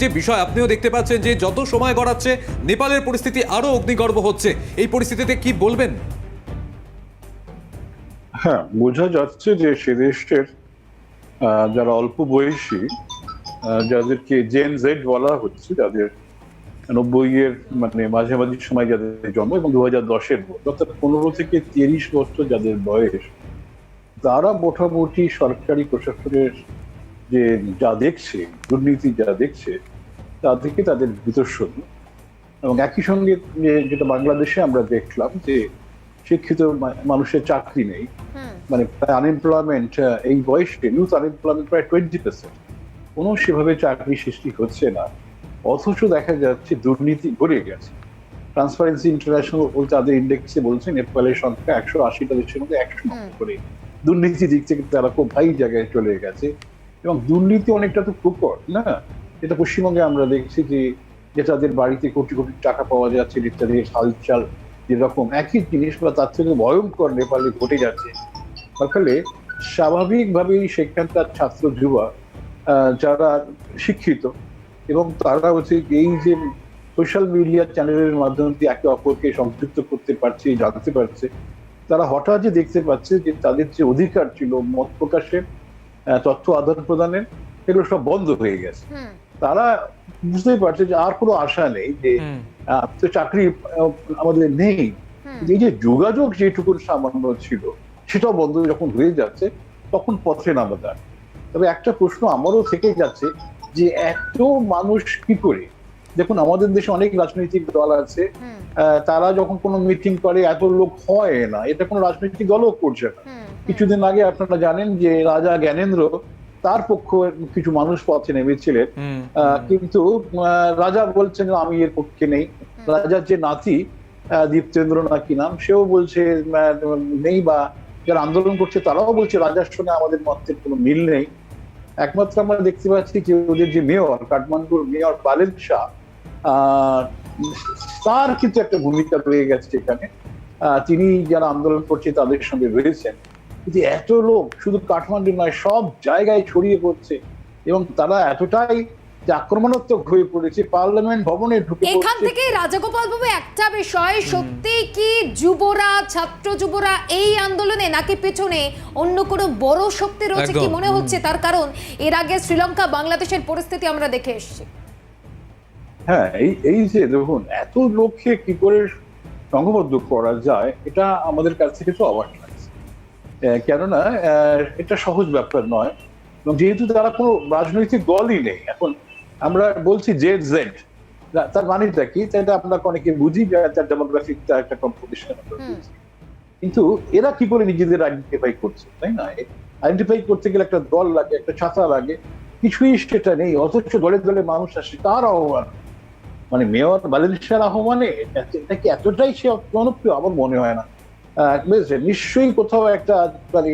যে বিষয় আপনিও দেখতে পাচ্ছেন যে যত সময় গড়াচ্ছে, নেপালের পরিস্থিতি আরও অগ্নিগর্ভ হচ্ছে। এই পরিস্থিতিতে কি বলবেন? হ্যাঁ বোঝা যাচ্ছে যে সে দেশের যারা অল্প বয়সী যাদেরকে জেন জেড বলা হচ্ছে, যাদের নব্বই এর মানে মাঝামাঝি সময় যাদের জন্ম এবং দু হাজার দশের অর্থাৎ পনেরো থেকে তিরিশ বছর যাদের বয়স, তারা মোটামুটি সরকারি প্রশাসনের যে যা দেখছে দুর্নীতি যা দেখছে তা থেকে তাদের বিতর্ষণ। এবং একই সঙ্গে যেটা বাংলাদেশে আমরা দেখলাম যে শিক্ষিত মানুষের চাকরি নেই। মানে আনএমপ্লয়মেন্ট এই বয়সে ইউথ আনএমপ্লয়মেন্ট প্রায় টোয়েন্টি পার্সেন্ট কোনো সেভাবে চাকরি সৃষ্টি হচ্ছে না। অথচ দেখা যাচ্ছে দুর্নীতি ভরে গেছে। ট্রান্সপারেন্সি ইন্টারন্যাশনাল তাদের ইন্ডেক্সে বলছে নেপালের সংখ্যা একশো আশিটা দেশের মধ্যে একশো। করে। দুর্নীতি দিক থেকে তারা খুব ভাই জায়গায় চলে গেছে। এবং দুর্নীতি অনেকটা তো প্রকট, না? এটা পশ্চিমবঙ্গে আমরা দেখছি যে যে তাদের বাড়িতে কোটি কোটি টাকা পাওয়া যাচ্ছে, ইত্যাদি, হালচাল যেরকম। একই জিনিস বা তার থেকে ভয়ঙ্কর নেপালে ঘটে যাচ্ছে। তার ফলে স্বাভাবিকভাবেই সেখানকার ছাত্র যুবা যারা শিক্ষিত এবং তারা হচ্ছে এই যে সোশ্যাল মিডিয়া চ্যানেলের মাধ্যমে দিয়ে একে অপরকে সংযুক্ত করতে পারছে, জানতে পারছে, তারা হঠাৎ যে দেখতে পাচ্ছে যে তাদের যে অধিকার ছিল, মত প্রকাশের তথ্য আদান প্রদানের এগুলো সব বন্ধ হয়ে গেছে। তারা বুঝতেই পারছে যে আর কোনো আশা নেই যে তো চাকরি আমাদের নেই। এই যে যোগাযোগ যেটুকু সামান্য ছিল সেটাও বন্ধ যখন হয়ে যাচ্ছে তখন পথে নামা যায়। তবে একটা প্রশ্ন আমারও থেকে যাচ্ছে যে এত মানুষ কি করে? দেখুন আমাদের দেশে অনেক রাজনৈতিক দল আছে আহ, তারা যখন কোনো মিটিং করে এত লোক হয় না। এটা কোনো রাজনৈতিক দলও করছে না। কিছুদিন আগে আপনারা জানেন যে রাজা জ্ঞানেন্দ্র তার পক্ষ কিছু মানুষ পথে নেমেছিলেন। আহ, কিন্তু রাজা বলছেন আমি এর পক্ষে নেই। রাজার যে নাতি আহ, দীপ্তেন্দ্র নাকি নাম সেও বলছে নেই বা যারা আন্দোলন করছে তারাও বলছে রাজার সঙ্গে আমাদের মতের কোনো মিল নেই। একমাত্র আমরা দেখতে পাচ্ছি যে ওদের যে মেয়র কাঠমান্ডুর মেয়র বালেদ শাহ আহ, তার কিন্তু একটা ভূমিকা রয়ে গেছে এখানে। আহ, তিনি যারা আন্দোলন করছে তাদের সঙ্গে রয়েছেন। কিন্তু এত লোক শুধু কাঠমান্ডু নয় সব জায়গায় ছড়িয়ে পড়ছে এবং তারা এতটাই আক্রমণাত্মক হয়ে পড়েছে পার্লামেন্ট ভবনে ঢুকে এখান থেকে রাজাগোপাল বাবু একটা বিষয় সত্যি কি যুবরা ছাত্র যুবরা এই আন্দোলনে নাকি পেছনে অন্য কোনো বড় শক্তি রয়েছে কি মনে হচ্ছে? তার কারণ এর আগে শ্রীলঙ্কা বাংলাদেশের পরিস্থিতি আমরা দেখে এসেছি। হ্যাঁ এই এই যে দেখুন এত লোককে কি করে সংঘবদ্ধ করা যায় এটা আমাদের কাছ থেকে তো অবাক কেননা এটা সহজ ব্যাপার নয়। এবং যেহেতু তারা কোনো রাজনৈতিক দলই নেই এখন আমরা বলছি জেড। জেড তার মানেটা কি? সেটা আমরা অনেকে বুঝি তার ডেমোগ্রাফিক একটা কম্পিটিশন কিন্তু এরা কি করে নিজেদের আইডেন্টিফাই করছে তাই না? আইডেন্টিফাই করতে গেলে একটা দল লাগে একটা ছাতা লাগে কিছুই সেটা নেই অথচ দলে দলে মানুষ আসে তার আহ্বান। মানে মেয়র বালেন্সিয়ার আহ্বানে এটা- কি এতটাই সে জনপ্রিয়? আমার মনে হয় না? নিশ্চয়ই কোথাও একটা মানে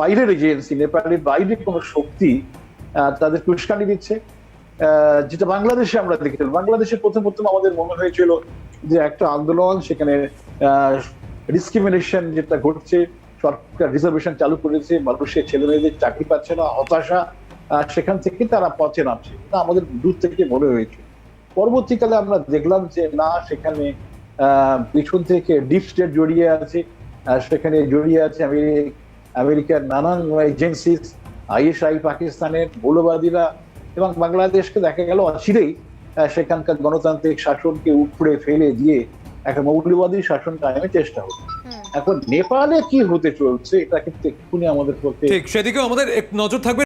বাইরের এজেন্সি, নেপালের বাইরে কোনো শক্তি তাদের উস্কানি দিচ্ছে। যেটা বাংলাদেশে আমরা দেখেছিলাম বাংলাদেশে প্রথম প্রথম আমাদের মনে হয়েছিল যে একটা আন্দোলন, সেখানে ডিসক্রিমিনেশন যেটা ঘটছে, সরকার রিজার্ভেশন চালু করেছে, মানুষের ছেলে মেয়েদের চাকরি পাচ্ছে না, হতাশা সেখান থেকে তারা পথে নামছে। আমাদের দূর থেকে মনে হয়েছে। পরবর্তীকালে আমরা দেখলাম যে না, সেখানে পিছন থেকে ডিপ স্টেট জড়িয়ে আছে সেখানে জড়িয়ে আছে আমেরিকার নানান এজেন্সিস আইএসআই পাকিস্তানের মৌলবাদীরা এবং বাংলাদেশকে দেখা গেল অচিরেই সেখানকার গণতান্ত্রিক শাসনকে উপড়ে ফেলে দিয়ে একটা মৌলবাদী শাসন কায়েমের চেষ্টা হচ্ছে এখন নেপালে কি হতে চলছে এটা কিন্তু এক্ষুনি আমাদের পক্ষে ঠিক সেদিকেও আমাদের এক নজর থাকবে।